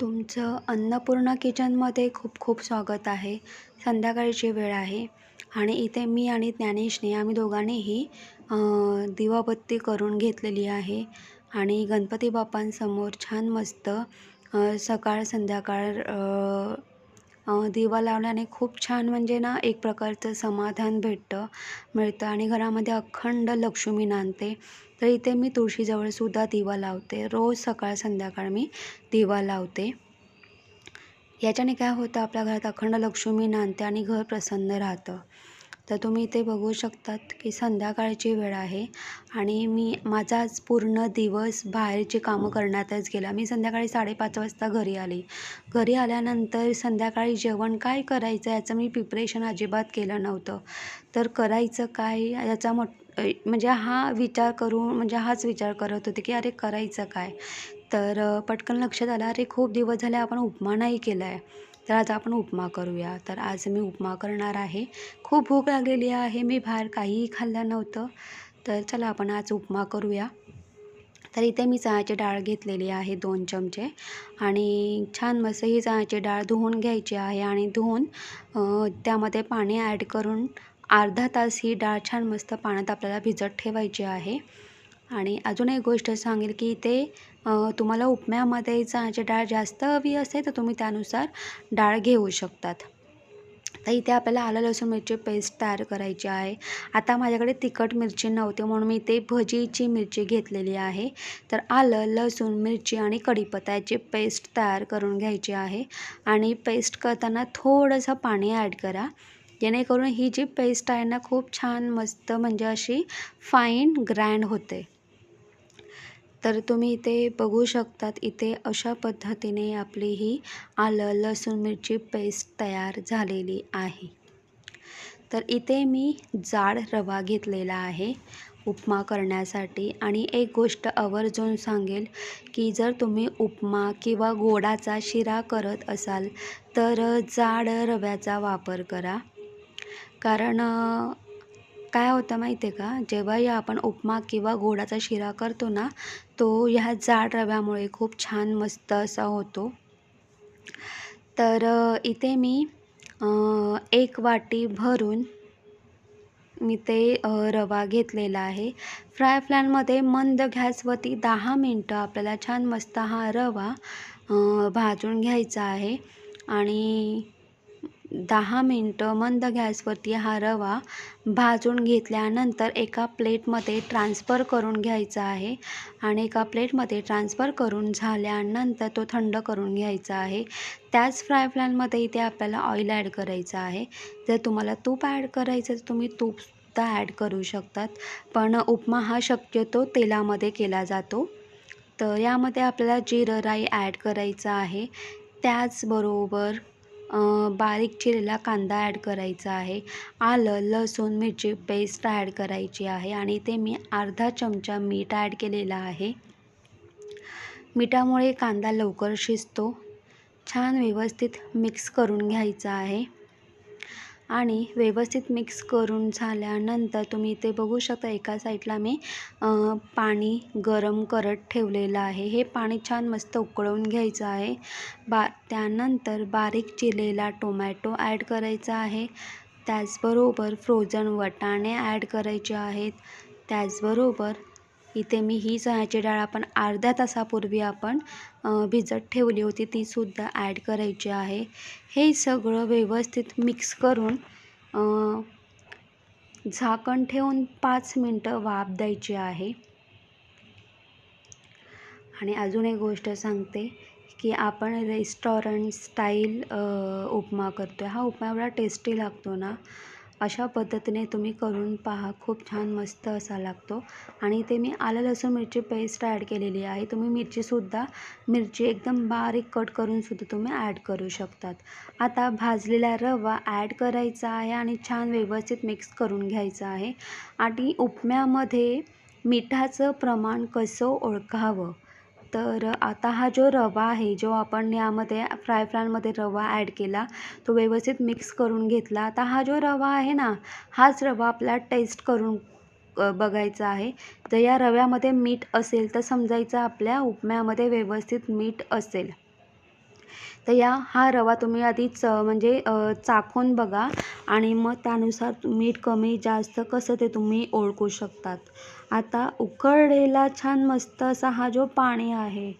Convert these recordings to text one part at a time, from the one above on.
तुमचं अन्नपूर्णा किचनमध्ये खूप खूप स्वागत आहे. संध्याकाळची वेळ आहे. आणि इथे मी आणि ज्ञानेशने आम्ही दोघांनीही दिवाबत्ती करून घेतलेली आहे. आणि गणपती बाप्पांसमोर छान मस्त सकाळ संध्याकाळ दिवा लावल्याने खूप छान म्हणजे ना एक प्रकारचं समाधान भेटतं मिळतं आणि घरामध्ये अखंड लक्ष्मी नांदते. तर इथे मी तुळशीजवळसुद्धा दिवा लावते. रोज सकाळ संध्याकाळ मी दिवा लावते. याच्याने काय होतं आपल्या घरात अखंड लक्ष्मी नांदते आणि घर प्रसन्न राहतं. तर तुम्ही इथे बघू शकतात की संध्याकाळची वेळ आहे आणि मी माझा आज पूर्ण दिवस बाहेरची कामं करण्यातच गेला. मी संध्याकाळी साडेपाच वाजता घरी आली. घरी आल्यानंतर संध्याकाळी जेवण काय करायचं याचं मी प्रिपरेशन अजिबात केलं नव्हतं. तर करायचं काय याचा मोठ म्हणजे हा विचार करून म्हणजे हाच विचार करत होते की अरे करायचं काय? तर पटकन लक्षात आलं अरे खूप दिवस झाले आपण उपमा नाही केला आहे तर आज आपण उपमा करूया. तर आज मी उपमा करणार आहे. खूप भूक लागलेली आहे. मी बाहेर काहीही खाल्लं नव्हतं. तर चला आपण आज उपमा करूया. तर इथे मी चहाची डाळ घेतलेली आहे दोन चमचे. आणि छान मस्त ही चहाची डाळ धुवून घ्यायची आहे आणि धुवून त्यामध्ये पाणी ॲड करून अर्धा तास ही डाळ छान मस्त पाण्यात आपल्याला भिजत ठेवायची आहे. आणि अजून एक गोष्ट सांगेल की इथे तुम्हाला उपम्यामध्ये चण्याची डाळ जास्त हवी असेल तर तुम्ही त्यानुसार डाळ घेऊ शकतात. तर इथे आपल्याला आलं लसूण मिरची पेस्ट तयार करायची आहे. आता माझ्याकडे तिखट मिरची नव्हती म्हणून मी इथे भजीची मिरची घेतलेली आहे. तर आलं लसूण मिरची आणि कढीपत्ता याची पेस्ट तयार करून घ्यायची आहे. आणि पेस्ट करताना थोडंसं पाणी ॲड करा. जेणेकरून ही जी पेस्ट आहे ना खूप छान मस्त म्हणजे अशी फाईन ग्रँड होते. तर तुम्ही इथे बघू शकतात इथे अशा पद्धतीने आपली ही आलं लसूण मिरची पेस्ट तयार झालेली आहे. तर इथे मी जाड रवा घेतलेला आहे उपमा करण्यासाठी. आणि एक गोष्ट आवर्जून सांगेल की जर तुम्ही उपमा किंवा गोडाचा शिरा करत असाल तर जाड रव्याचा वापर करा. कारण काय होतं माहिती आहे का जेव्हाही आपण उपमा किंवा गोडाचा शिरा करतो ना तो ह्या जाड रव्यामुळे खूप छान मस्त असा होतो. तर इथे मी एक वाटी भरून मी ते रवा घेतलेला आहे. फ्राय फ्लॅनमध्ये मंद गॅसवरती दहा मिनटं आपल्याला छान मस्त हा रवा भाजून घ्यायचा आहे. आणि दहा मिनटं मंद गॅसवरती हा रवा भाजून घेतल्यानंतर एका प्लेटमध्ये ट्रान्सफर करून घ्यायचा आहे. आणि एका प्लेटमध्ये ट्रान्सफर करून झाल्यानंतर तो थंड करून घ्यायचा आहे. त्याच फ्राय पॅनमध्ये इथे आपल्याला ऑइल ॲड करायचं आहे. जर तुम्हाला तूप ॲड करायचं तर तुम्ही तूपसुद्धा ॲड करू शकतात. पण उपमा हा शक्यतो तेलामध्ये केला जातो. तर यामध्ये आपल्याला जिरं राई ॲड करायचं आहे. त्याचबरोबर बारीक चिरलेला कांदा ॲड करायचा आहे. आलं लसूण मिरची पेस्ट ॲड करायची आहे आणि ते मी अर्धा चमचा मीठ ॲड केलेलं आहे. मिठामुळे कांदा लवकर शिजतो. छान व्यवस्थित मिक्स करून घ्यायचा आहे. आणि व्यवस्थित मिक्स करून झाल्यानंतर तुम्ही इथे बघू शकता एका साईडला मी पाणी गरम करत ठेवलेलं आहे. हे पाणी छान मस्त उकळवून घ्यायचं आहे. बा त्यानंतर बारीक चिरलेला टोमॅटो ॲड करायचा आहे. त्याचबरोबर फ्रोझन वटाणे ॲड करायचे आहेत. त्याचबरोबर इथे मी ही चण्याची डाळ आपण अर्ध्या तासापूर्वी आपण भिजत ठेवली होती. तीसुद्धा ॲड करायची आहे. हे सगळं व्यवस्थित मिक्स करून झाकण ठेवून पाच मिनटं वाफ द्यायची आहे. आणि अजून एक गोष्ट सांगते की आपण रेस्टॉरंट स्टाईल उपमा करतो आहे हा उपमा एवढा टेस्टी लागतो ना अशा पद्धतीने तुम्ही करून पहा. खूप छान मस्त असा लागतो. आणि ते मी आलं लसूण मिरची पेस्ट ॲड केलेली आहे. तुम्ही मिरचीसुद्धा मिरची एकदम बारीक कट करूनसुद्धा तुम्ही ॲड करू शकतात. आता भाजलेला रवा ॲड करायचा आहे आणि छान व्यवस्थित मिक्स करून घ्यायचा आहे. आणि उपम्यामध्ये मिठाचं प्रमाण कसं ओळखावं? तर आता हा जो रवा आहे जो आपण यामध्ये फ्राय पॅनमध्ये रवा ॲड केला तो व्यवस्थित मिक्स करून घेतला. आता हा जो रवा आहे ना हाच रवा आपला टेस्ट करून बघायचा आहे. जर या रव्यामध्ये मीठ असेल तर समजायचं आपल्या उपम्यामध्ये व्यवस्थित मीठ असेल. तर या हा रवा तुम्ही आधीच म्हणजे चाखून बघा आणि मग त्यानुसार मीठ कमी जास्त कसं ते तुम्ही ओळखू शकतात. आता उकळलेला छान मस्त असा हा जो पाणी आहे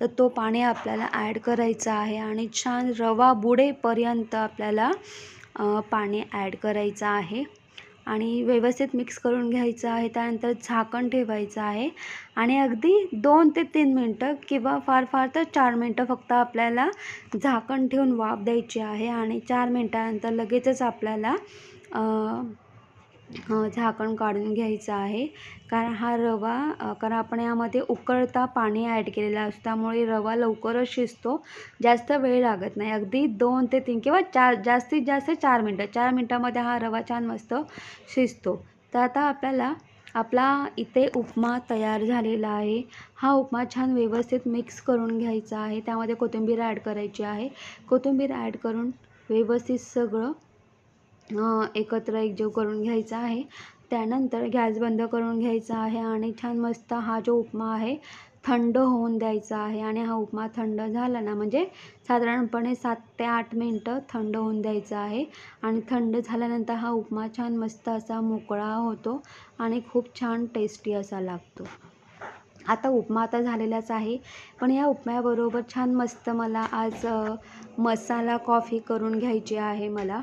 तर तो पाणी आपल्याला ॲड करायचा आहे आणि छान रवा बुडेपर्यंत आपल्याला पाणी ॲड करायचं आहे. आणि व्यवस्थित मिक्स करून घ्यायचं आहे. त्यानंतर झाकण ठेवायचं आहे. आणि अगदी दोन ते तीन मिनटं किंवा फार फार तर चार मिनटं फक्त आपल्याला झाकण ठेवून वाफ द्यायची आहे. आणि चार मिनटानंतर लगेचच आपल्याला झाकण काढून घ्यायचं आहे. कारण हा रवा कारण आपण यामध्ये उकळता पाणी ॲड केलेलं असतं. त्यामुळे रवा लवकरच शिजतो. जास्त वेळ लागत नाही. अगदी दोन ते तीन किंवा चार जास्तीत जास्त चार मिनटं चार मिनटामध्ये हा रवा छान मस्त शिजतो. तर आता आपल्याला आपला इथे उपमा तयार झालेला आहे. हा उपमा छान व्यवस्थित मिक्स करून घ्यायचा आहे. त्यामध्ये कोथिंबीर ॲड करायची आहे. कोथिंबीर ॲड करून व्यवस्थित सगळं एकत्र एकजीव करून घ्यायचा आहे. त्यानंतर गॅस बंद करून घ्यायचा आहे आणि छान मस्त हा जो उपमा आहे थंड होऊन द्यायचा आहे. आणि हा उपमा थंड झाला ना म्हणजे साधारणपणे सात ते आठ मिनटं थंड होऊन द्यायचा आहे. आणि थंड झाल्यानंतर हा उपमा छान मस्त असा मोकळा होतो आणि खूप छान टेस्टी असा लागतो. आता उपमा आता झालेलाच आहे पण या उपम्याबरोबर छान मस्त मला आज मसाला कॉफी करून घ्यायची आहे मला.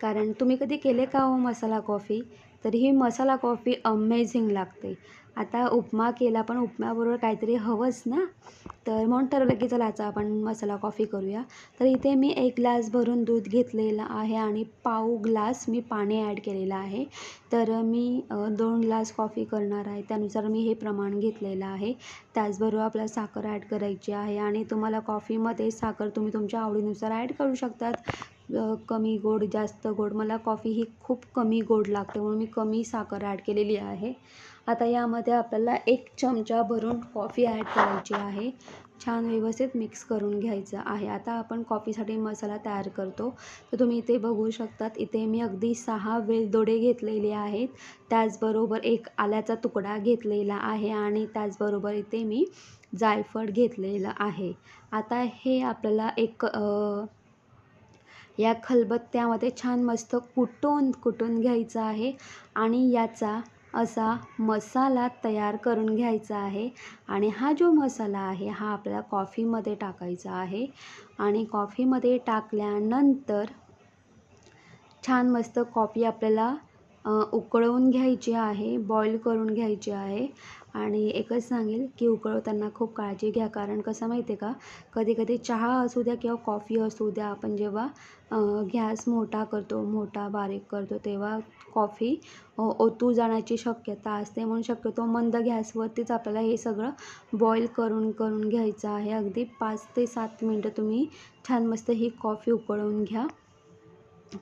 कारण तुम्ही कधी केले का हो मसाला कॉफी? तर ही मसाला कॉफी अमेझिंग लागते. आता उपमा केला पण उपम्याबरोबर काहीतरी हवंच ना? तर म्हणून ठरवलं की चला आता आपण मसाला कॉफी करूया. तर इथे मी एक ग्लास भरून दूध घेतलेलं आहे आणि पाव ग्लास मी पाणी ॲड केलेलं आहे. तर मी दोन ग्लास कॉफी करणार आहे. त्यानुसार मी हे प्रमाण घेतलेलं आहे. त्याचबरोबर आपल्याला साखर ॲड करायची आहे आणि तुम्हाला कॉफीमध्ये साखर तुम्ही तुमच्या आवडीनुसार ॲड करू शकतात. कमी गोड जास्त गोड. मला कॉफी ही खूप कमी गोड लागते म्हणून मी कमी साखर ॲड केलेली आहे. आता यामध्ये आपल्याला एक चमचा भरून कॉफी ॲड करायची आहे. छान व्यवस्थित मिक्स करून घ्यायचं आहे. आता आपण कॉफीसाठी मसाला तयार करतो. तर तुम्ही इथे बघू शकतात इथे मी अगदी सहा वेलदोडे घेतलेले आहेत. त्याचबरोबर एक आल्याचा तुकडा घेतलेला आहे आणि त्याचबरोबर इथे मी जायफळ घेतलेलं आहे. आता हे आपल्याला एक या खलबत्त्यामध्ये छान मस्त कुटून कुटून घ्यायचं आहे आणि याचा असा मसाला तयार करून घ्यायचा आहे. आणि हा जो मसाला आहे हा आपल्याला कॉफीमध्ये टाकायचा आहे. आणि कॉफीमध्ये टाकल्यानंतर छान मस्त कॉफी आपल्याला उकळवून घ्यायची आहे बॉईल करून घ्यायची आहे. आणि एकच सांगेल की उकळवताना खूप काळजी घ्या. कारण कसं माहिती आहे का? कधी कधी चहा असू द्या किंवा कॉफी असू द्या आपण जेव्हा गॅस मोठा करतो मोठा बारीक करतो तेव्हा कॉफी ओतू जाण्याची शक्यता असते. म्हणून शक्यतो मंद गॅसवरतीच आपल्याला हे सगळं बॉईल करून करून घ्यायचं आहे. अगदी पाच ते सात मिनटं तुम्ही छान मस्त ही कॉफी उकळवून घ्या.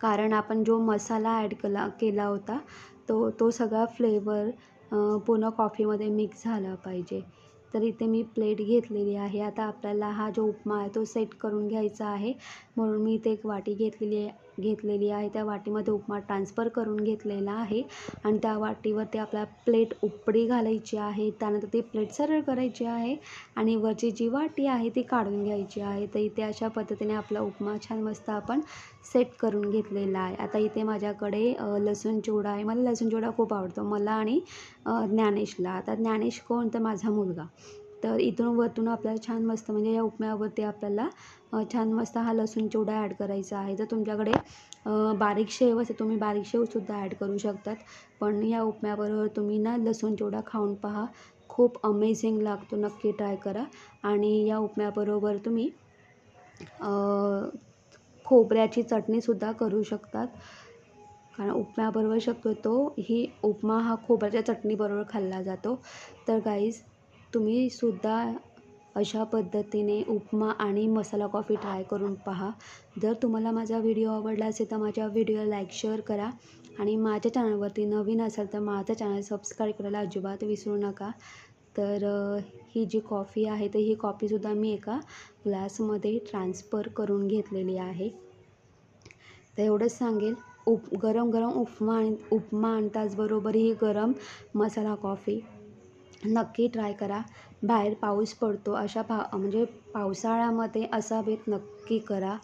कारण आपण जो मसाला ॲड केला केला होता तो तो सगळा फ्लेवर पूर्ण कॉफीमध्ये मिक्स झाला पाहिजे. तर इथे मी प्लेट घेतलेली आहे. आता आपल्याला हा जो उपमा आहे तो सेट करून घ्यायचा आहे. म्हणून मी इथे एक वाटी घेतलेली आहे. घेतलेली आहे. त्या वाटीमध्ये उपमा ट्रान्सफर करून घेतलेला आहे. आणि त्या वाटीवरती आपल्याला प्लेट उपडी घालायची आहे. त्यानंतर ती प्लेट सरळ करायची आहे. आणि वरची जी वाटी आहे ती काढून घ्यायची आहे. तर इथे अशा पद्धतीने आपला उपमा छान मस्त आपण सेट करून घेतलेला आहे. आता इथे माझ्याकडे लसूण चिवडा आहे. मला लसूण चिवडा खूप आवडतो. मला आणि ज्ञानेशला. आता ज्ञानेश कोण? तर माझा मुलगा. तर इथून वरतून आपल्याला छान मस्त म्हणजे या उपम्यावरती आपल्याला छान मस्त हा लसूण चिवडा ॲड करायचा आहे. जर तुमच्याकडे बारीक शेव असेल तुम्ही बारीक शेवसुद्धा ॲड करू शकतात. पण या उपम्याबरोबर तुम्ही ना लसूण चिवडा खाऊन पहा. खूप अमेझिंग लागतो. नक्की ट्राय करा. आणि या उपम्याबरोबर तुम्ही खोबऱ्याची चटणीसुद्धा करू शकतात. कारण उपम्याबरोबर शक्यतो ही उपमा हा खोबऱ्याच्या चटणीबरोबर खाल्ला जातो. तर गाईज तुम्ही सुद्धा अशा पद्धतीने उपमा आणि मसाला कॉफी ट्राय करून पहा. जर तुम्हाला माझा व्हिडिओ आवडला असेल तर माझ्या व्हिडिओला लाईक शेअर करा आणि माझ्या चॅनलवरती नवीन असाल तर माझा चॅनल सबस्क्राईब करायला अजिबात विसरू नका. तर ही जी कॉफी आहे तर ही कॉफीसुद्धा मी एका ग्लासमध्ये ट्रान्सफर करून घेतलेली आहे. तर एवढंच सांगेल उप गरम गरम उपमा आणि उपमा आणि त्याचबरोबर ही गरम मसाला कॉफी नक्की ट्राय करा. बाहेर पाऊस पडतो अशा पा म्हणजे पावसाळ्यामध्ये असा बेत नक्की करा.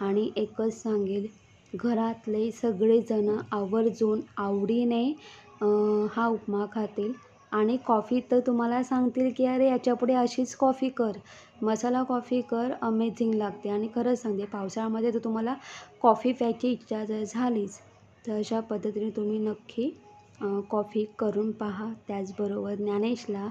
आणि एकच सांगेल घरातले सगळेजणं आवर्जून आवडीने हा उपमा खातील. आणि कॉफी तर तुम्हाला सांगतील की अरे याच्यापुढे अशीच कॉफी कर. मसाला कॉफी कर अमेझिंग लागते. आणि खरंच सांगते पावसाळ्यामध्ये तर तुम्हाला कॉफी प्यायची इच्छा जर झालीच तर अशा पद्धतीने तुम्ही नक्की कॉफी करून पहा. त्याचबरोबर ज्ञानेशला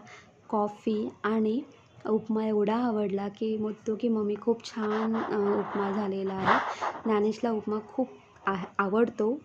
कॉफी आणि उपमा एवढा आवडला की म्हणतो की मम्मी खूप छान उपमा झालेला आहे. ज्ञानेशला उपमा खूप आ आवडतो.